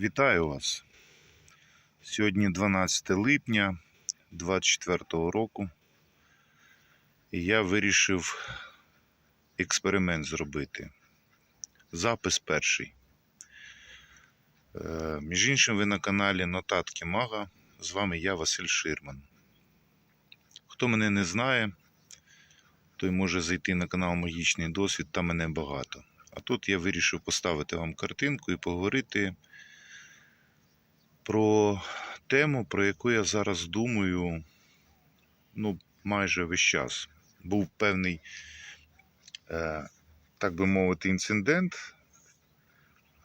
Вітаю вас. Сьогодні 12 липня 2024 року. І я вирішив експеримент зробити. Запис перший. Е, Між іншим, ви на каналі Нотатки Мага. З вами я, Василь Ширман. Хто мене не знає, той може зайти на канал Магічний досвід, там мене багато. А тут я вирішив поставити вам картинку і поговорити про тему, про яку я зараз думаю, ну, майже весь час. Був певний, е, так би мовити, інцидент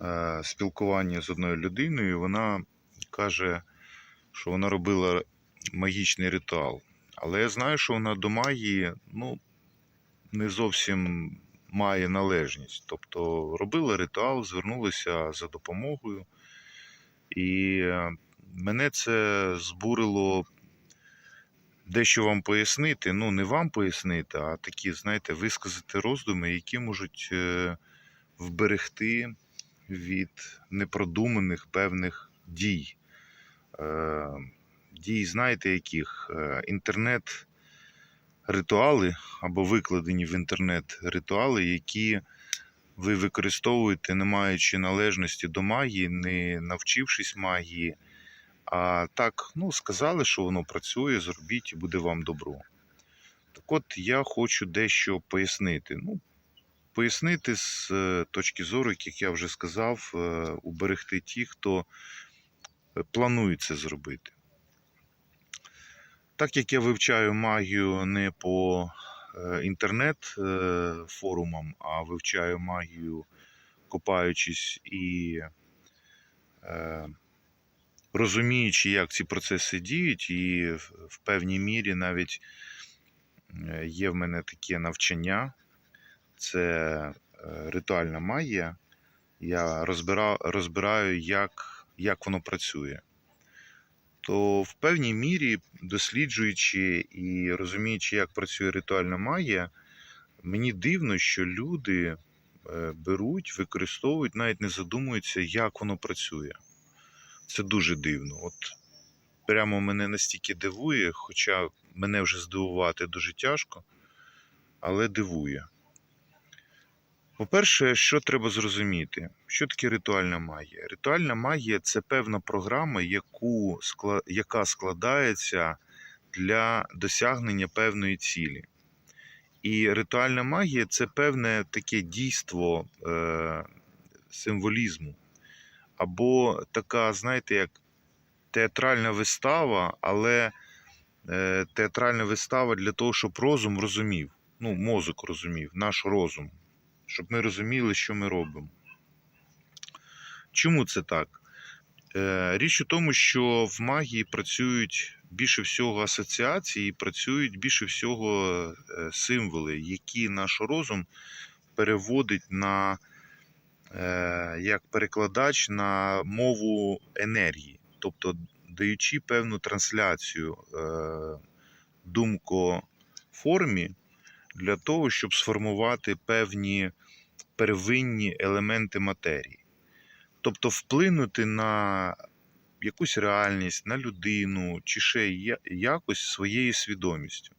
е, спілкування з одною людиною. Вона каже, що вона робила магічний ритуал. Але я знаю, що вона до магії, ну, не зовсім має належність. Тобто робила ритуал, звернулася за допомогою. І е, мене це збурило дещо вам пояснити. Ну, не вам пояснити, а такі, знаєте, висказати роздуми, які можуть е, вберегти від непродуманих певних дій. Е, Дій, знаєте, яких? Е, Інтернет ритуали або викладені в інтернет ритуали, які ви використовуєте, не маючи належності до магії, не навчившись магії. А так, ну, сказали, що воно працює, зробіть і буде вам добро. Так от я хочу дещо пояснити. Ну, пояснити з е, точки зору, як я вже сказав, е, уберегти ті, хто е, планує це зробити. Так як я вивчаю магію не по е, інтернет-форумам, а вивчаю магію, копаючись і е, розуміючи, як ці процеси діють, і в певній мірі навіть е, є в мене таке навчання, це е, ритуальна магія. Я розбираю як, як воно працює то в певній мірі, досліджуючи і розуміючи, як працює ритуальна магія, мені дивно, що люди е, беруть, використовують, навіть не задумуються, як воно працює. Це дуже дивно. От прямо мене настільки дивує, хоча мене вже здивувати дуже тяжко, але дивує. По-перше, що треба зрозуміти? Що таке ритуальна магія? Ритуальна магія це певна програма, яку, яка складається для досягнення певної цілі. І ритуальна магія це певне таке дійство е, символізму. Або така, знаєте, як театральна вистава, але е, театральна вистава для того, щоб розум розумів. Ну, мозок розумів, наш розум щоб ми розуміли, що ми робимо. Чому це так? Е, Річ у тому, що в магії працюють більше всього асоціації, працюють більше всього е, символи, які наш розум переводить на е, як перекладач на мову енергії, тобто даючи певну трансляцію думкоформі для того, щоб сформувати певні первинні елементи матерії. Тобто вплинути на якусь реальність, на людину чи ще якось своєю свідомістю.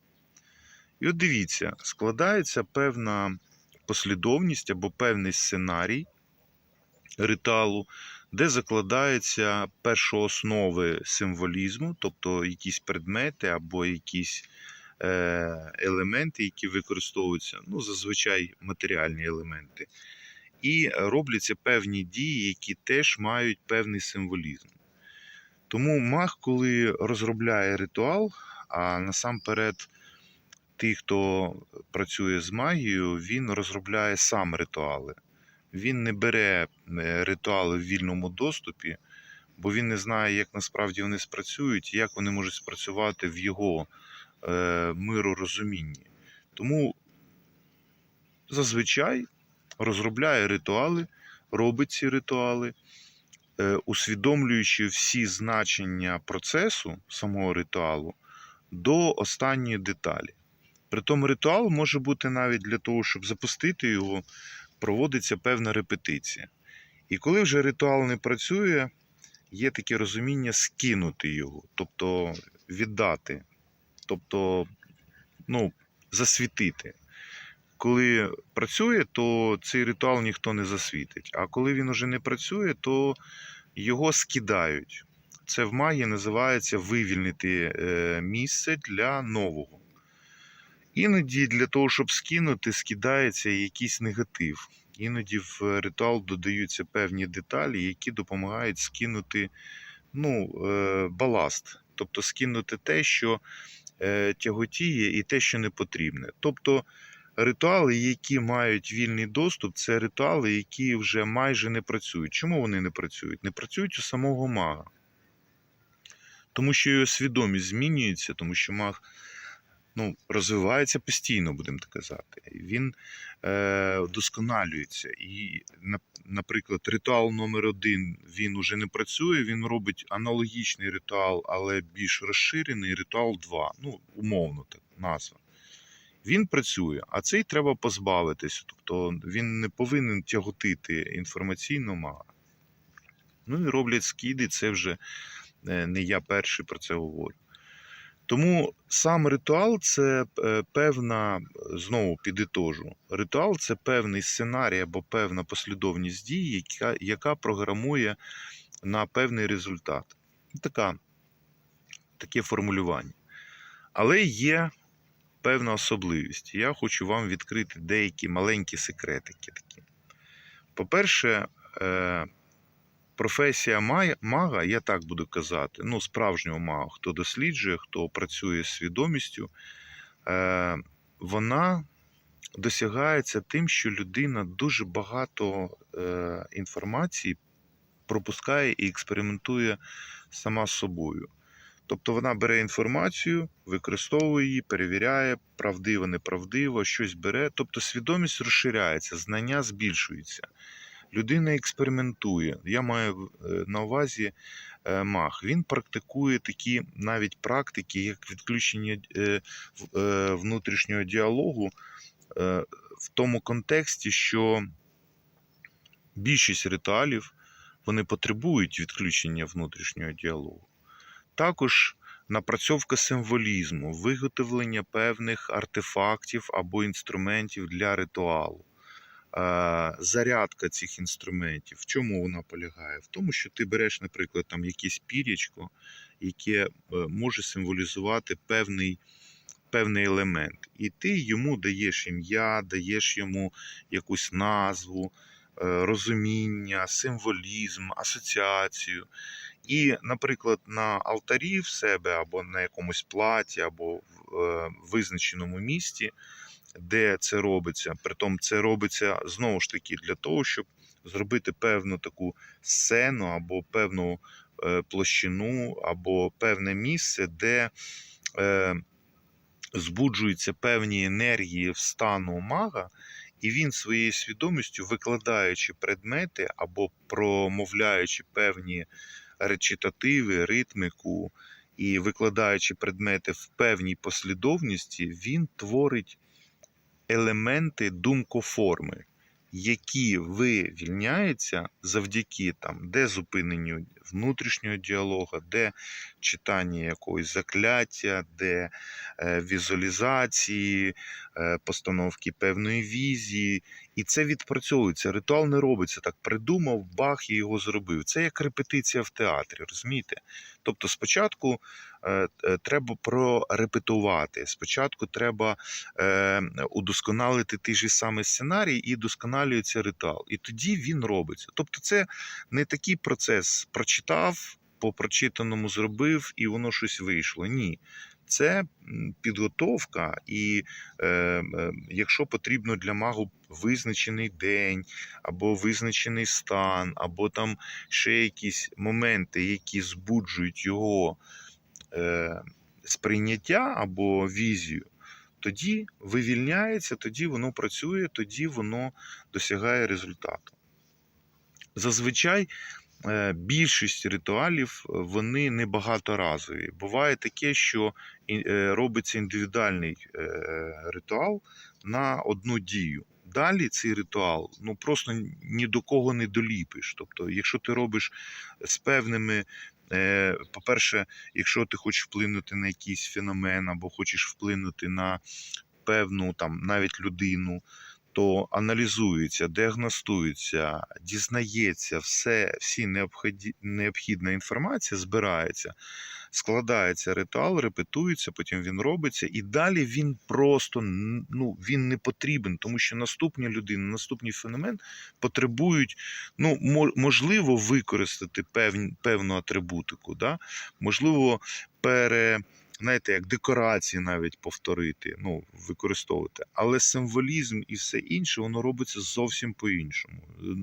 І от дивіться, складається певна послідовність або певний сценарій ритуалу, де закладаються першооснови символізму, тобто якісь предмети або якісь елементи, які використовуються, ну, зазвичай матеріальні елементи, і робляться певні дії, які теж мають певний символізм. Тому маг, коли розробляє ритуал, а насамперед ті, хто працює з магією, він розробляє сам ритуали. Він не бере е, ритуали в вільному доступі, бо він не знає, як насправді вони спрацюють, як вони можуть спрацювати в його е, миророзумінні. Тому зазвичай розробляє ритуали, робить ці ритуали, е, усвідомлюючи всі значення процесу самого ритуалу до останньої деталі. Притом ритуал може бути навіть для того, щоб запустити його, проводиться певна репетиція. І коли вже ритуал не працює, є таке розуміння скинути його, тобто віддати, тобто ну, засвітити. Коли працює, то цей ритуал ніхто не засвітить. А коли він уже не працює, то його скидають. Це в маї називається вивільнити е, місце для нового. Іноді для того, щоб скинути, скидається якийсь негатив. Іноді в ритуал додаються певні деталі, які допомагають скинути ну, е, баласт, тобто скинути те, що тяготіє, і те, що не потрібне. Тобто ритуали, які мають вільний доступ, це ритуали, які вже майже не працюють. Чому вони не працюють? Не працюють у самого мага. Тому що його свідомість змінюється, тому що маг ну, розвивається постійно, будемо так казати. Він е, вдосконалюється. І, наприклад, ритуал номер один він уже не працює, він робить аналогічний ритуал, але більш розширений ритуал 2. Ну, умовно так, назва. Він працює, а цей треба позбавитися. Тобто він не повинен тяготити інформаційно мага. Ну і роблять скиди, це вже е, не я перший про це говорю. Тому сам ритуал це е, певна, знову підітожу, ритуал це певний сценарій або певна послідовність дій, яка, яка програмує на певний результат. Така, таке формулювання. Але є певна особливість. Я хочу вам відкрити деякі маленькі секретики такі. По-перше, е, професія мага, я так буду казати, ну, справжнього мага, хто досліджує, хто працює з свідомістю, е, вона досягається тим, що людина дуже багато е, інформації пропускає і експериментує сама з собою. Тобто вона бере інформацію, використовує її, перевіряє, правдиво, неправдиво, щось бере. Тобто свідомість розширяється, знання збільшується. Людина експериментує. Я маю е, на увазі е, мах. Він практикує такі навіть практики, як відключення е, внутрішнього діалогу в тому контексті, що більшість ритуалів вони потребують відключення внутрішнього діалогу. Також напрацьовка символізму, виготовлення певних артефактів або інструментів для ритуалу. Зарядка цих інструментів. В чому вона полягає? В тому, що ти береш, наприклад, там якесь пірячко, яке е, може символізувати певний, певний елемент. І ти йому даєш ім'я, даєш йому якусь назву, е, розуміння, символізм, асоціацію. І, наприклад, на алтарі в себе або на якомусь платі, або в е, визначеному місці, де це робиться. Притом це робиться знову ж таки для того, щоб зробити певну таку сцену або певну е, площину, або певне місце, де е, збуджуються певні енергії в стану мага, і він своєю свідомістю, викладаючи предмети або промовляючи певні речитативи, ритмику і викладаючи предмети в певній послідовності, він творить елементи думкоформи, які вивільняються завдяки там, де зупиненню внутрішнього діалогу, де читання якогось закляття, де е, візуалізації, е, постановки певної візії. І це відпрацьовується. Ритуал не робиться так. Придумав, бах і його зробив. Це як репетиція в театрі, розумієте? Тобто, спочатку е, е, треба прорепетувати, спочатку треба е, удосконалити той же самий сценарій і досконалюється ритуал. І тоді він робиться. Тобто, це не такий процес прочитав, по прочитаному зробив, і воно щось вийшло. Ні. Це підготовка, і е, е, якщо потрібно для магу визначений день, або визначений стан, або там ще якісь моменти, які збуджують його е, сприйняття або візію, тоді вивільняється, тоді воно працює, тоді воно досягає результату. Зазвичай більшість ритуалів е, вони не багаторазові. Буває таке, що е, робиться індивідуальний е, ритуал на одну дію, далі цей ритуал ну просто ні до кого не доліпиш. Тобто, якщо ти робиш з певними, е, по-перше, якщо ти хочеш вплинути на якийсь феномен або хочеш вплинути на певну там навіть людину, то аналізується, діагностується, дізнається все, всі необхідна інформація збирається, складається ритуал, репетується, потім він робиться, і далі він просто ну, він не потрібен, тому що наступні людини, наступний феномен потребують, ну, можливо, використати певні, певну атрибутику, да? можливо, пере. Знаєте, як декорації навіть повторити, ну, використовувати. Але символізм і все інше, воно робиться зовсім по-іншому.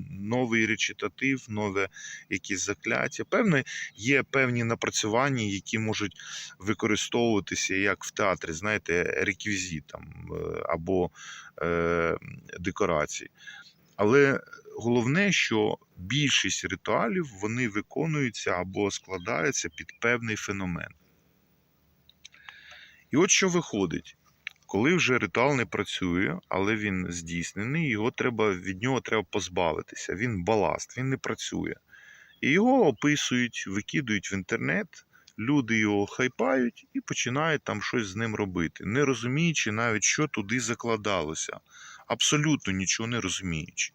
Новий речитатив, нове якісь закляття. Певне, є певні напрацювання, які можуть використовуватися як в театрі, знаєте, реквізит е, або е, декорації. Але головне, що більшість ритуалів вони виконуються або складаються під певний феномен. І от що виходить, коли вже ритуал не працює, але він здійснений, його треба, від нього треба позбавитися. Він баласт, він не працює. І його описують, викидують в інтернет, люди його хайпають і починають там щось з ним робити, не розуміючи навіть, що туди закладалося. Абсолютно нічого не розуміючи.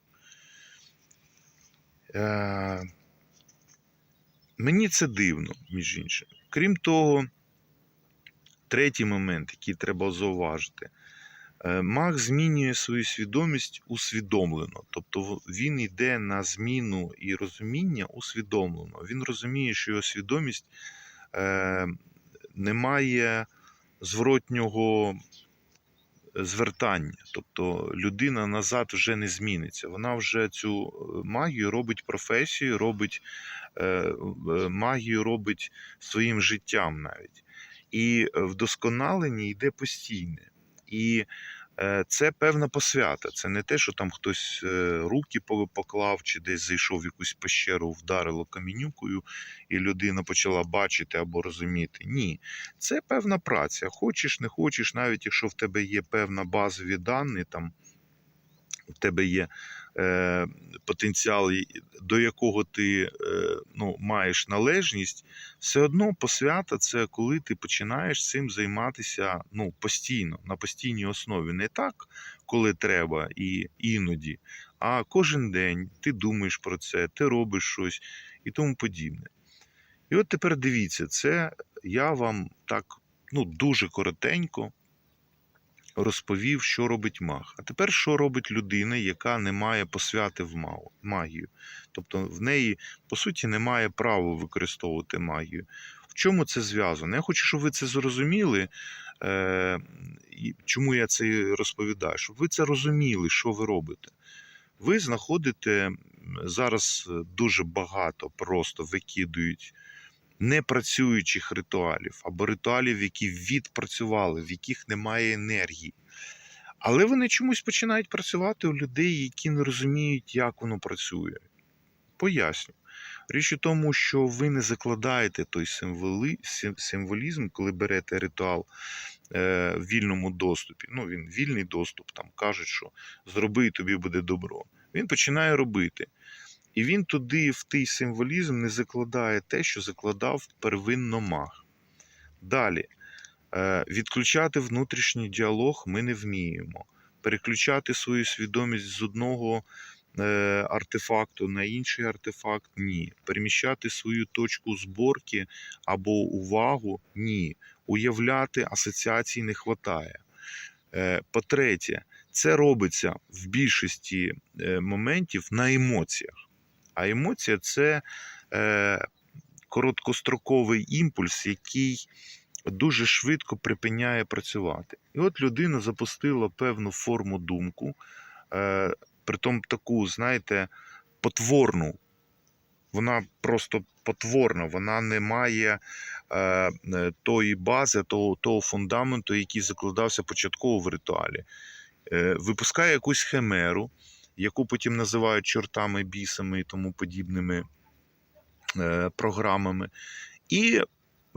Е... Мені це дивно, між іншим. Крім того, Третій момент, який треба зауважити, Е, маг змінює свою свідомість усвідомлено. Тобто він йде на зміну і розуміння усвідомлено. Він розуміє, що його свідомість е, не має зворотнього звертання. Тобто людина назад вже не зміниться. Вона вже цю е, магію робить професією, робить магію робить своїм життям навіть і е, вдосконалення йде постійне. І е, це певна посвята. Це не те, що там хтось е, руки поклав чи десь зайшов в якусь пещеру, вдарило камінюкою, і людина почала бачити або розуміти. Ні, це певна праця. Хочеш, не хочеш, навіть якщо в тебе є певна базові дані, там в тебе є потенціал, до якого ти е, ну, маєш належність, все одно посвята це коли ти починаєш цим займатися ну, постійно, на постійній основі. Не так, коли треба і іноді, а кожен день ти думаєш про це, ти робиш щось і тому подібне. І от тепер дивіться, це я вам так ну, дуже коротенько розповів, що робить маг. А тепер що робить людина, яка не має посвяти в магію? Тобто в неї, по суті, немає права використовувати магію. В чому це зв'язано? Я хочу, щоб ви це зрозуміли. Е, чому я це розповідаю? Щоб ви це розуміли, що ви робите. Ви знаходите зараз е, дуже багато просто викидують непрацюючих ритуалів або ритуалів, які відпрацювали, в яких немає енергії. Але вони чомусь починають працювати у людей, які не розуміють, як воно працює. Поясню. Річ у тому, що ви не закладаєте той символи, символізм, коли берете ритуал е, в вільному доступі. Ну, він вільний доступ, там кажуть, що зроби і тобі буде добро. Він починає робити. І він туди, в той символізм, не закладає те, що закладав первинно маг. Далі, е, відключати внутрішній діалог ми не вміємо. Переключати свою свідомість з одного е, артефакту на інший артефакт ні. Переміщати свою точку зборки або увагу ні. Уявляти асоціацій не вистачає. По-третє, це робиться в більшості е, моментів на емоціях. А емоція це е, короткостроковий імпульс, який дуже швидко припиняє працювати. І от людина запустила певну форму думку, е, притом таку, знаєте, потворну. Вона просто потворна, вона не має е, е, тої бази, того, того фундаменту, який закладався початково в ритуалі. Е, випускає якусь химеру, яку потім називають чортами, бісами і тому подібними е, програмами. І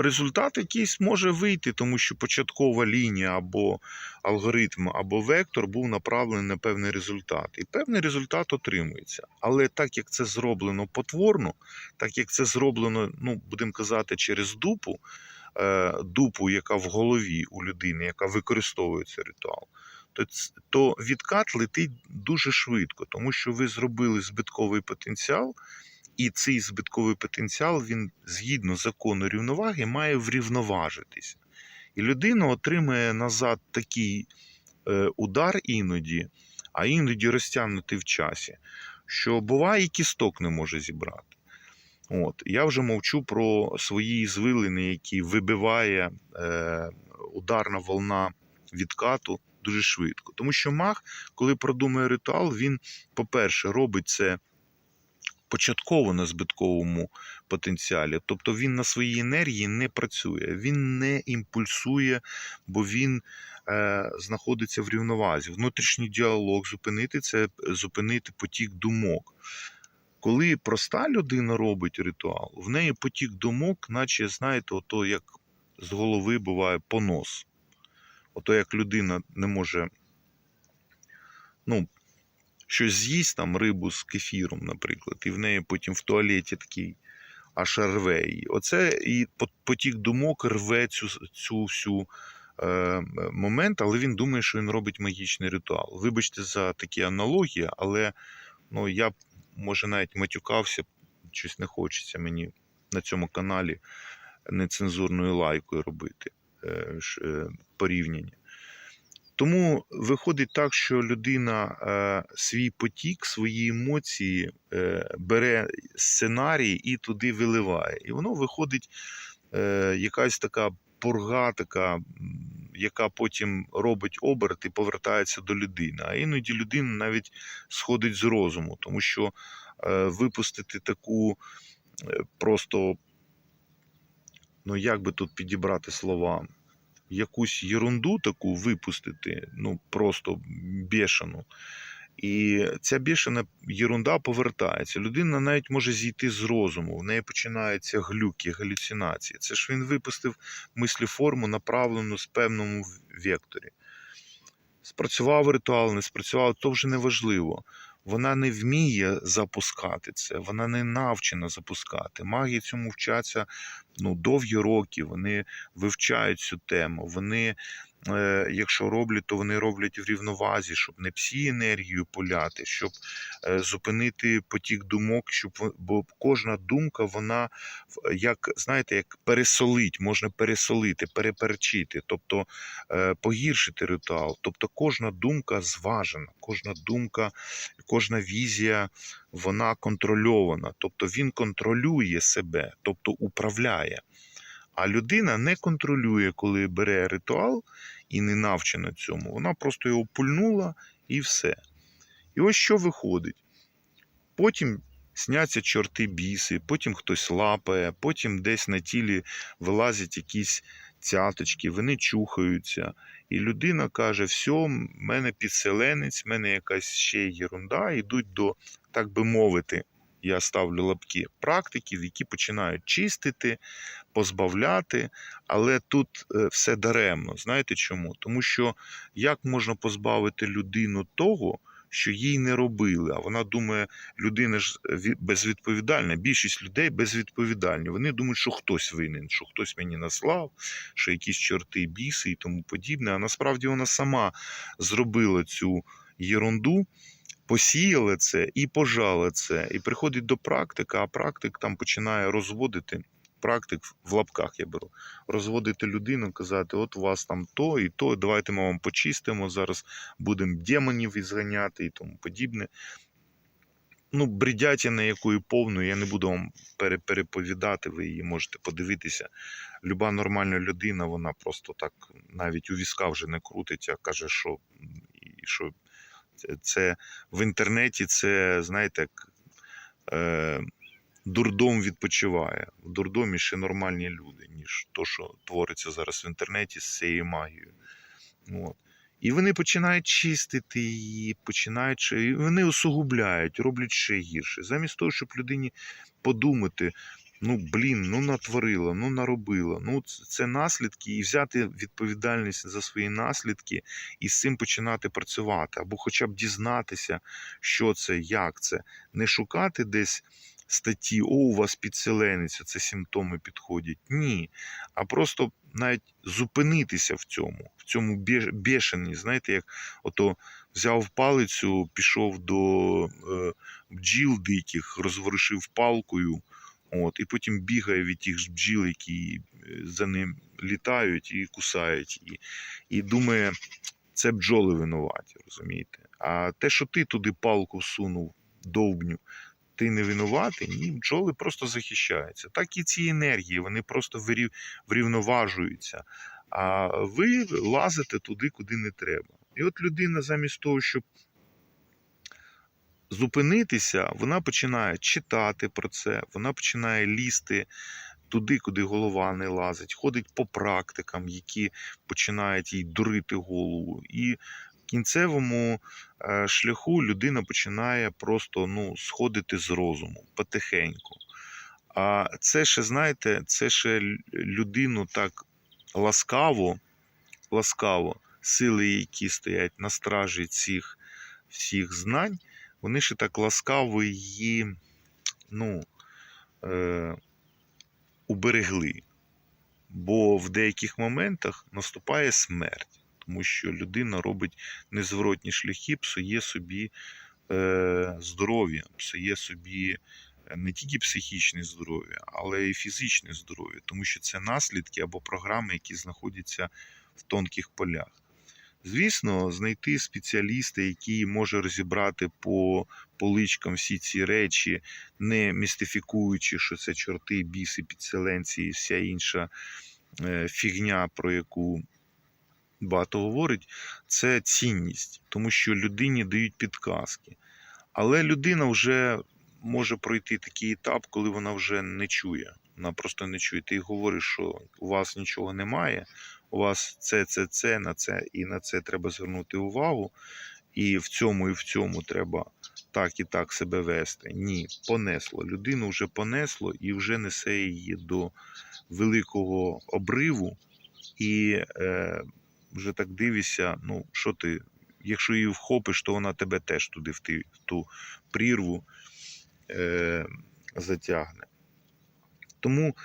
результат якийсь може вийти, тому що початкова лінія або алгоритм, або вектор був направлений на певний результат. І певний результат отримується. Але так як це зроблено потворно, так як це зроблено, ну, будемо казати, через дупу, е, дупу, яка в голові у людини, яка використовує цей ритуал, то, то відкат летить дуже швидко, тому що ви зробили збитковий потенціал, і цей збитковий потенціал, він згідно закону рівноваги, має врівноважитися. І людина отримує назад такий е, удар іноді, а іноді розтягнутий в часі, що буває, і кісток не може зібрати. От. Я вже мовчу про свої звилини, які вибиває е, ударна волна відкату дуже швидко. Тому що маг, коли продумує ритуал, він, по-перше, робить це початково на збитковому потенціалі. Тобто він на своїй енергії не працює, він не імпульсує, бо він е, знаходиться в рівновазі. Внутрішній діалог зупинити це зупинити потік думок. Коли проста людина робить ритуал, в неї потік думок, наче, знаєте, ото як з голови буває понос. Ото як людина не може ну, щось з'їсть, там рибу з кефіром, наприклад, і в неї потім в туалеті такий аж рве її. Оце і потік думок рве цю, цю всю е, момент, але він думає, що він робить магічний ритуал. Вибачте за такі аналогії, але ну, я може навіть матюкався, щось не хочеться мені на цьому каналі нецензурною лайкою робити порівняння. Тому виходить так, що людина е, свій потік, свої емоції е, бере сценарій і туди виливає. І воно виходить е, якась така пурга, така, яка потім робить оберт і повертається до людини. А іноді людина навіть сходить з розуму, тому що е, випустити таку е, просто, ну як би тут підібрати слова, якусь єрунду таку випустити, ну просто бешену. І ця бішена єрунда повертається. Людина навіть може зійти з розуму, в неї починаються глюки, галюцинації. Це ж він випустив мисліформу, направлену з певному векторі. Спрацював ритуал, не спрацював, то вже не важливо. Вона не вміє запускати це, вона не навчена запускати. Маги цьому вчаться ну, довгі роки, вони вивчають цю тему. Вони, якщо роблять, то вони роблять в рівновазі, щоб не псі енергію поляти, щоб е, зупинити потік думок, щоб бо кожна думка, вона як знаєте, як пересолить, можна пересолити, переперчити, тобто е, погіршити ритуал. Тобто кожна думка зважена, кожна думка, кожна візія, вона контрольована. Тобто він контролює себе, тобто управляє. А людина не контролює, коли бере ритуал і не навчена цьому. Вона просто його пульнула і все. І ось що виходить. Потім сняться чорти біси, потім хтось лапає, потім десь на тілі вилазять якісь цяточки, вони чухаються. І людина каже: все, в мене підселенець, в мене якась ще єрунда, йдуть до, так би мовити, я ставлю лапки практиків, які починають чистити, позбавляти, але тут е, все даремно. Знаєте чому? Тому що як можна позбавити людину того, що їй не робили? А вона думає, людина ж ві- безвідповідальна. Більшість людей безвідповідальні. Вони думають, що хтось винен, що хтось мені наслав, що якісь чорти, біси і тому подібне. А насправді вона сама зробила цю єрунду. Посіяла це і пожала це, і приходить до практика, а практик там починає розводити. Практик в лапках я беру, розводити людину, казати: от у вас там то і то, давайте ми вам почистимо, зараз будемо демонів ізганяти і тому подібне. Ну, бредятіна якої повною, я не буду вам переповідати, ви її можете подивитися. Люба нормальна людина, вона просто так навіть у візка вже не крутиться, каже, що, що це, в інтернеті, це, знаєте, е, дурдом відпочиває. В дурдомі ще нормальні люди, ніж то, що твориться зараз в інтернеті з цією магією. От. І вони починають чистити її, починають і вони усугубляють, роблять ще гірше. Замість того, щоб людині подумати, ну блін, ну натворила, ну наробила. Ну це, наслідки, і взяти відповідальність за свої наслідки і з цим починати працювати, або хоча б дізнатися, що це, як це, не шукати десь. Статті, о, у вас підселенець, це симптоми підходять. Ні. А просто навіть зупинитися в цьому, в цьому бешені, знаєте, як ото взяв палицю, пішов до е, бджіл диких, розворушив палкою, от, і потім бігає від тих ж бджіл, які е, за ним літають і кусають. І, і думає, це бджоли винуваті, розумієте? А те, що ти туди палку всунув, довбню, ти не винуватий, ні, бджоли просто захищаються. Так і ці енергії, вони просто врівноважуються. А ви лазите туди, куди не треба. І от людина, замість того, щоб зупинитися, вона починає читати про це, вона починає лізти туди, куди голова не лазить, ходить по практикам, які починають їй дурити голову. І в кінцевому е, шляху людина починає просто ну, сходити з розуму потихеньку. А це ще, знаєте, це ще людину так ласкаво, ласкаво, сили, які стоять на стражі цих всіх знань, вони ще так ласкаво її ну, е, уберегли. Бо в деяких моментах наступає смерть, тому що людина робить незворотні шляхи, псує собі е, здоров'я, псує собі е, не тільки психічне здоров'я, але й фізичне здоров'я, тому що це наслідки або програми, які знаходяться в тонких полях. Звісно, знайти спеціаліста, який може розібрати по поличкам всі ці речі, не містифікуючи, що це чорти, біси, підселенці і вся інша е, фігня, про яку багато говорить, це цінність, тому що людині дають підказки. Але людина вже може пройти такий етап, коли вона вже не чує. Вона просто не чує. Ти говориш, що у вас нічого немає, у вас це, це, це, на це і на це треба звернути увагу. І в цьому, і в цьому треба так і так себе вести. Ні, понесло. Людину вже понесло і вже несе її до великого обриву. І е, вже так дивишся, ну що ти, якщо її вхопиш, то вона тебе теж туди в, ту прірву е, затягне. Тому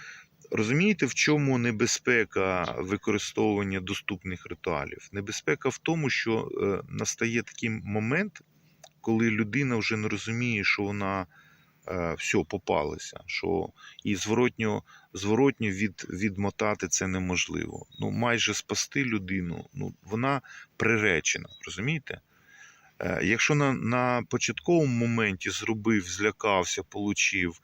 розумієте, в чому небезпека використовування доступних ритуалів? Небезпека в тому, що е, настає такий момент, коли людина вже не розуміє, що вона е, все попалася, що і зворотньо, зворотньо від, відмотати це неможливо. Ну, майже спасти людину, ну, вона приречена, розумієте? Е, Якщо на, на початковому моменті зробив, злякався, получив,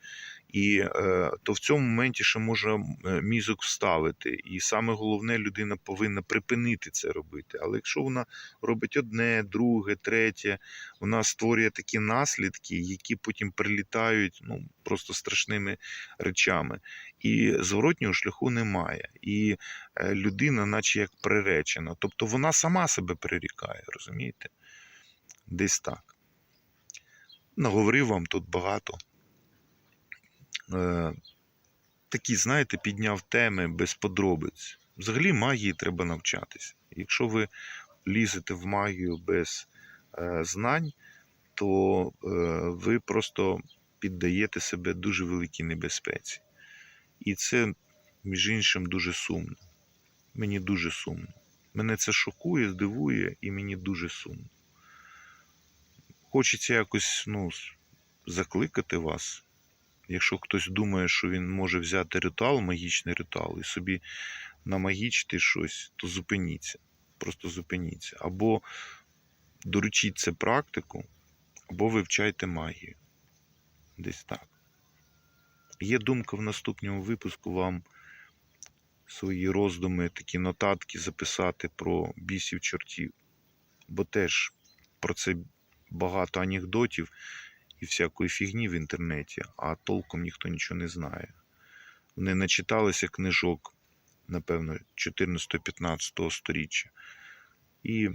і, е, то в цьому моменті ще може е, мізок вставити. І саме головне, людина повинна припинити це робити. Але якщо вона робить одне, друге, третє, вона створює такі наслідки, які потім прилітають ну, просто страшними речами. І зворотнього шляху немає. І е, людина, наче як приречена. Тобто вона сама себе прирікає, розумієте? Десь так. Наговорив вам тут багато. Е, такі, знаєте, підняв теми без подробиць. Взагалі магії треба навчатися. Якщо ви лізете в магію без е, знань, то е, ви просто піддаєте себе дуже великій небезпеці. І це, між іншим, дуже сумно. Мені дуже сумно. Мене це шокує, здивує, і мені дуже сумно. Хочеться якось ну, закликати вас. Якщо хтось думає, що він може взяти ритуал, магічний ритуал, і собі намагічити щось, то зупиніться. Просто зупиніться. Або доручіть це практику, або вивчайте магію. Десь так. Є думка в наступному випуску вам свої роздуми, такі нотатки записати про бісів чортів. Бо теж про це багато анекдотів і всякої фігні в інтернеті, а толком ніхто нічого не знає. Вони начиталися книжок, напевно, 14-15 сторіччя. І,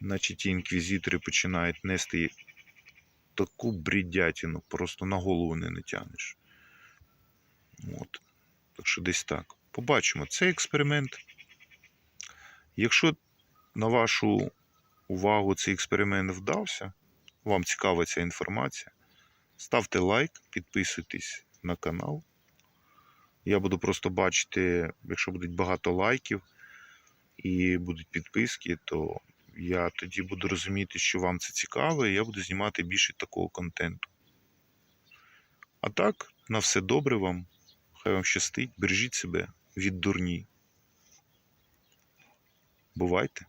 наче ті інквізитори починають нести таку бредятину, просто на голову не натягнеш. От. Так що десь так. Побачимо цей експеримент. Якщо на вашу увагу цей експеримент вдався, вам цікава ця інформація, ставте лайк, підписуйтесь на канал. Я буду просто бачити, якщо будуть багато лайків і будуть підписки, то я тоді буду розуміти, що вам це цікаво, і я буду знімати більше такого контенту. А так, на все добре вам. Хай вам щастить, бережіть себе від дурні. Бувайте!